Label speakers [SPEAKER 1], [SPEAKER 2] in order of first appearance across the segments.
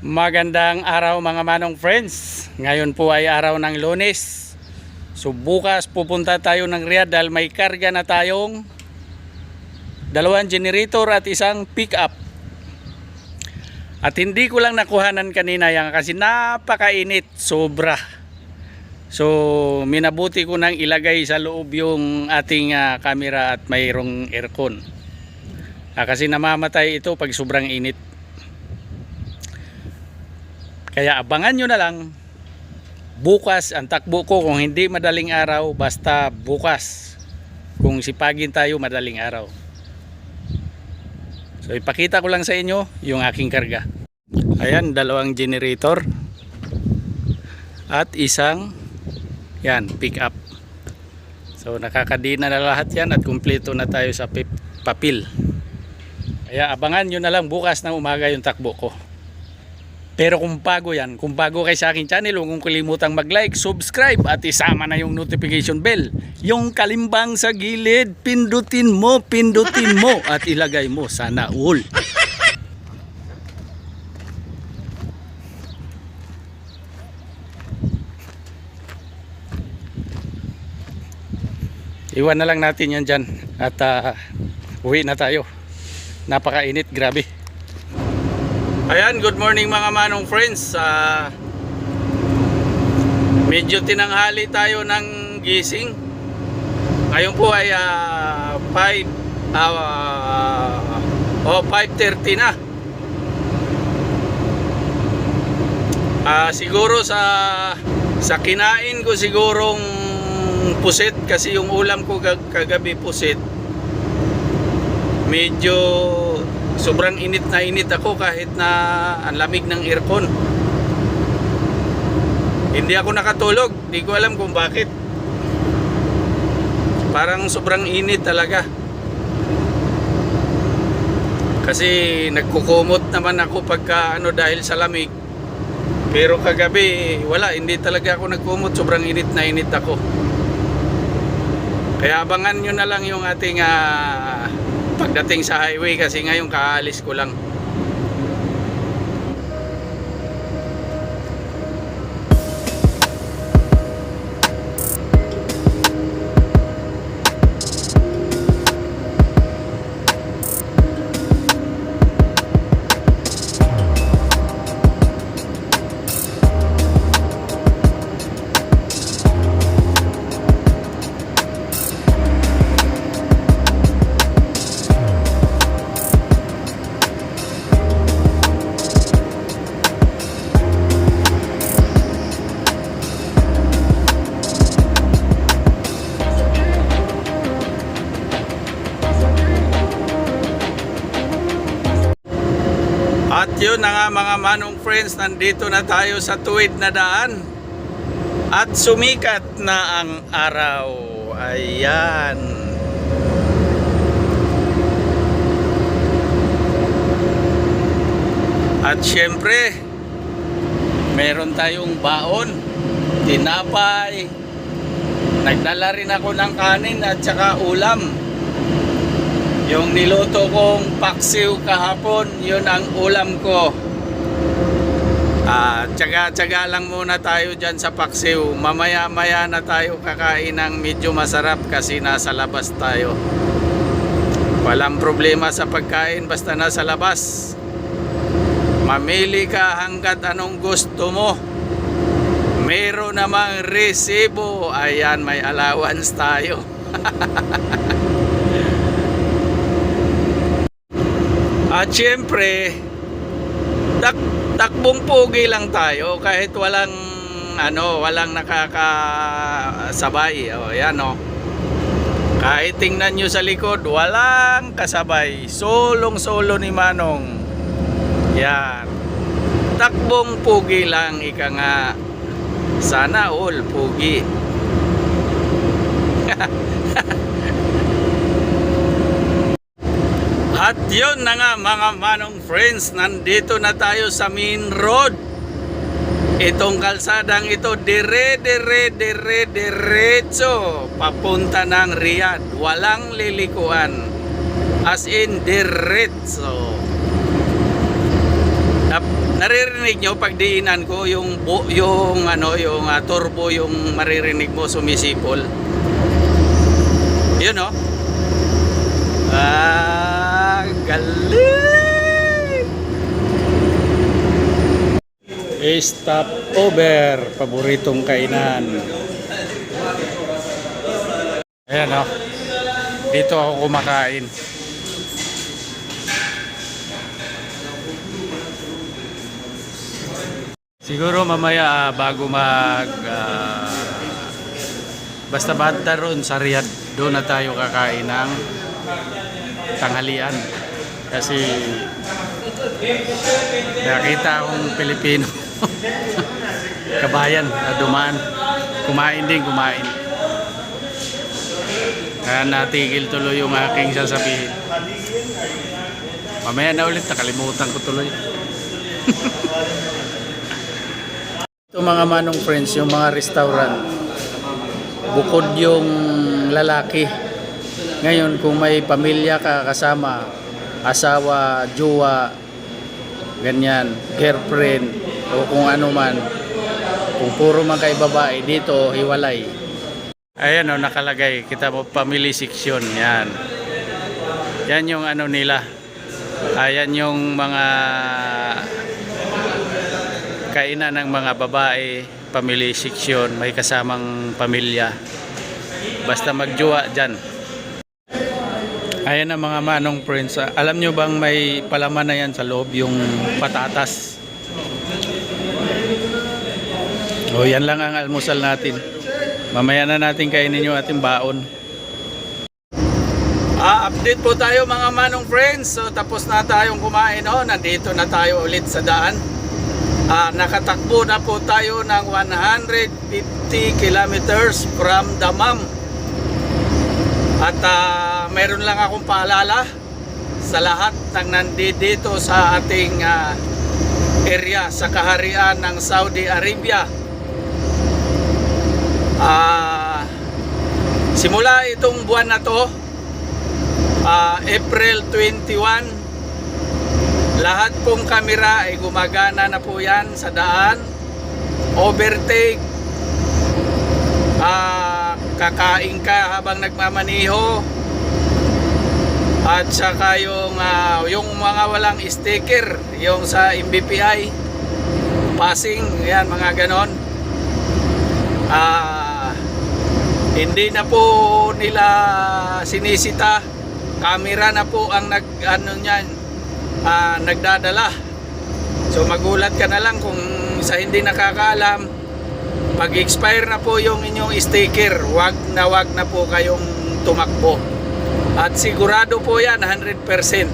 [SPEAKER 1] Magandang araw mga manong friends. Ngayon po ay araw ng lunes. So bukas pupunta tayo ng Riyadh dahil may karga na tayong dalawang generator at isang pick-up. At hindi ko lang nakuhanan kanina yan kasi napakainit, sobra. So minabuti ko nang ilagay sa loob yung ating ah, camera at mayroong aircon. Ah, kasi namamatay ito pag sobrang init. Kaya abangan nyo na lang bukas ang takbo ko kung hindi madaling araw basta bukas kung sipagin tayo madaling araw. So ipakita ko lang sa inyo yung aking karga. Ayan, dalawang generator at isang yan, pick up. So nakakadina na lahat yan at kumpleto na tayo sa papil. Kaya abangan nyo na lang bukas ng umaga yung takbo ko. Pero kung bago yan, kung bago kay sa aking channel, huwag mong kalimutang mag-like, subscribe at isama na yung notification bell. Yung kalimbang sa gilid, pindutin mo, pindutin mo at ilagay mo sana all. Iwan na lang natin yan dyan at ah, uwi na tayo. Napakainit, grabe. Ayan, good morning mga manong friends. Ah, medyo tinanghali tayo ng gising. Ngayon po ay ah, 5 ah, oh, 5.30 na. Ah, siguro sa sa kinain ko sigurong pusit kasi yung ulam ko kag- kagabi pusit. Medyo sobrang init na init ako kahit na ang lamig ng aircon. Hindi ako nakatulog. Hindi ko alam kung bakit. Parang sobrang init talaga. Kasi nagkukumot naman ako pagka ano dahil sa lamig. Pero kagabi wala, hindi talaga ako nagkumot. Sobrang init na init ako. Kaya abangan nyo na lang yung ating ah, pagdating sa highway kasi ngayon kaalis ko lang. At yun na nga mga manong friends, nandito na tayo sa tuwid na daan. At sumikat na ang araw. Ayan. At syempre, meron tayong baon, tinapay, nagdala rin ako ng kanin at saka ulam. Yung niluto kong paksiw kahapon, yun ang ulam ko. Ah, tsaga-tsaga lang muna tayo dyan sa paksiw. Mamaya-maya na tayo kakain ng medyo masarap kasi nasa labas tayo. Walang problema sa pagkain basta nasa labas. Mamili ka hanggat anong gusto mo. Meron namang resibo. Ayan, may allowance tayo. At syempre, tak takbong pogi lang tayo kahit walang ano, walang nakakasabay. O, yan o. Kahit tingnan nyo sa likod, walang kasabay. Solong-solo ni Manong. Yan. Takbong pogi lang, ika nga. Sana all pogi. At yun na nga mga manong friends, nandito na tayo sa main road. Itong kalsadang ito, dire, dire, dire, diretso, papunta ng Riyadh. Walang lilikuan. As in, diretso. Naririnig nyo pag diinan ko yung bu- yung ano yung ah, turbo yung maririnig mo sumisipol. Yun oh. Ah, galing! Stop over, paboritong kainan. Ayan oh. Dito ako kumakain. Siguro mamaya ah, bago mag ah, basta banda ron sa Riyadh, doon na tayo kakain ng tanghalian. Kasi nakita akong Pilipino kabayan na dumaan. Kumain din, kumain. Kaya natigil tuloy yung aking sasabihin. Mamaya na ulit, nakalimutan ko tuloy. Ito mga manong friends, yung mga restaurant, bukod yung lalaki. Ngayon, kung may pamilya ka kasama, asawa, jowa, ganyan, girlfriend, o kung ano man, kung puro man kay babae, dito, hiwalay. Ayan o, nakalagay. Kita mo, family section. Yan. Yan yung ano nila. Ayan yung mga kainan ng mga babae, family section, may kasamang pamilya. Basta magjuwa dyan. Ayan ang mga manong friends. Alam nyo bang may palaman na yan sa loob yung patatas? O yan lang ang almusal natin. Mamaya na natin kainin yung ating baon. Ah, update po tayo mga manong friends. So tapos na tayong kumain no. Nandito na tayo ulit sa daan. Ah, nakatakbo na po tayo ng 150 kilometers from Damam. At ah, meron lang akong paalala sa lahat ng nandito sa ating ah, area sa kaharian ng Saudi Arabia. Ah, simula itong buwan na to, ah, April 21, lahat pong kamera ay gumagana na po yan sa daan. Overtake. Ah, kakain ka habang nagmamaniho. At saka yung, ah, yung mga walang sticker, yung sa MBPI, passing, yan mga ganon. Ah, hindi na po nila sinisita. Camera na po ang nag ano niyan, ah, nagdadala. So magulat ka na lang kung sa hindi nakakaalam, pag expire na po yung inyong sticker, wag na wag na po kayong tumakbo. At sigurado po yan 100%.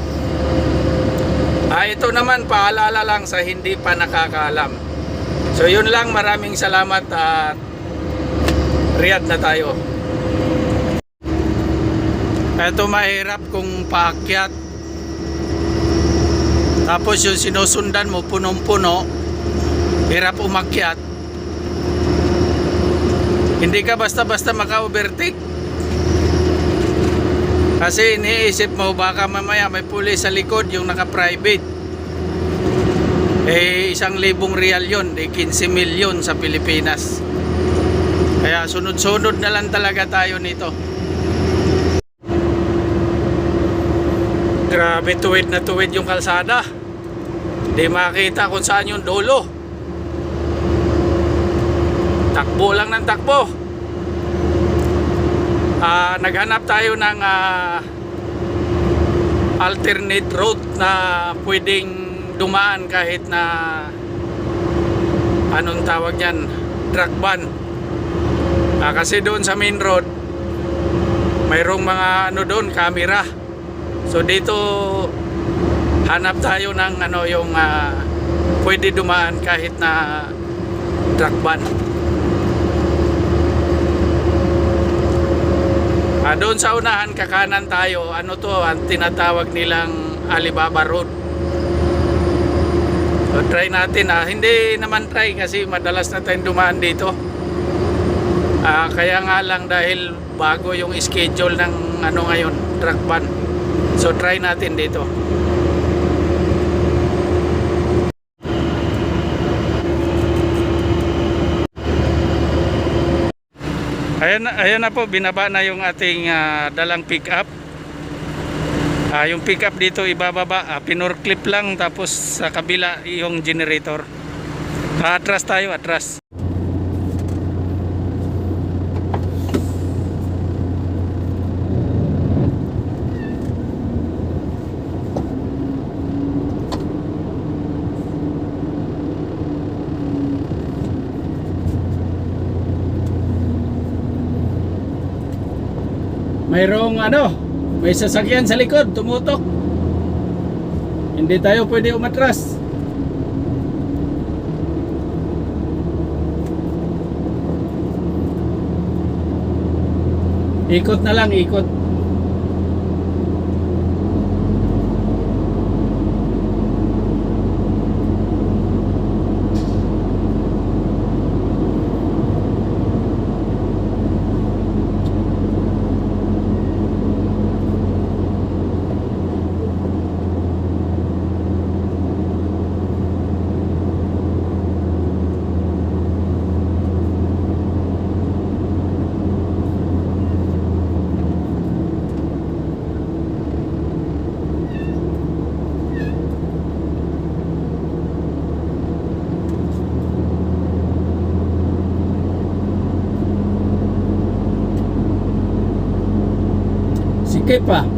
[SPEAKER 1] Ah, ito naman paalala lang sa hindi pa nakakaalam. So yun lang, maraming salamat at Riyadh na tayo. Ito mahirap kung paakyat. Tapos yung sinusundan mo punong-puno, hirap umakyat. Hindi ka basta-basta maka-overtake. Kasi iniisip mo baka mamaya may pulis sa likod yung naka-private. Eh isang libong real yon, eh 15 milyon sa Pilipinas. Kaya sunod-sunod na lang talaga tayo nito. Grabe tuwid na tuwid yung kalsada. Di makita kung saan yung dulo. Takbo lang ng takbo. Ah, naghanap tayo ng ah, alternate route na pwedeng dumaan kahit na anong tawag yan, truck ban. Ah, kasi doon sa main road, mayroong mga ano doon, camera. So dito hanap tayo ng ano yung ah, pwede dumaan kahit na truck ban. Ah, doon sa unahan kakanan tayo, ano to, ang tinatawag nilang Alibaba Road. So try natin ah. Hindi naman try kasi madalas na tayong dumaan dito. Ah, kaya nga lang dahil bago yung schedule ng ano ngayon, truck ban. So try natin dito. Ayan, ayan na po, binaba na yung ating ah, dalang pick up. Ah, yung pick up dito ibababa, ah, pinor clip lang tapos sa kabila yung generator. Ah, atras tayo, atras. Mayroong ano, may sasakyan sa likod, tumutok. Hindi tayo pwede umatras. Ikot na lang, ikot. Sikip pa.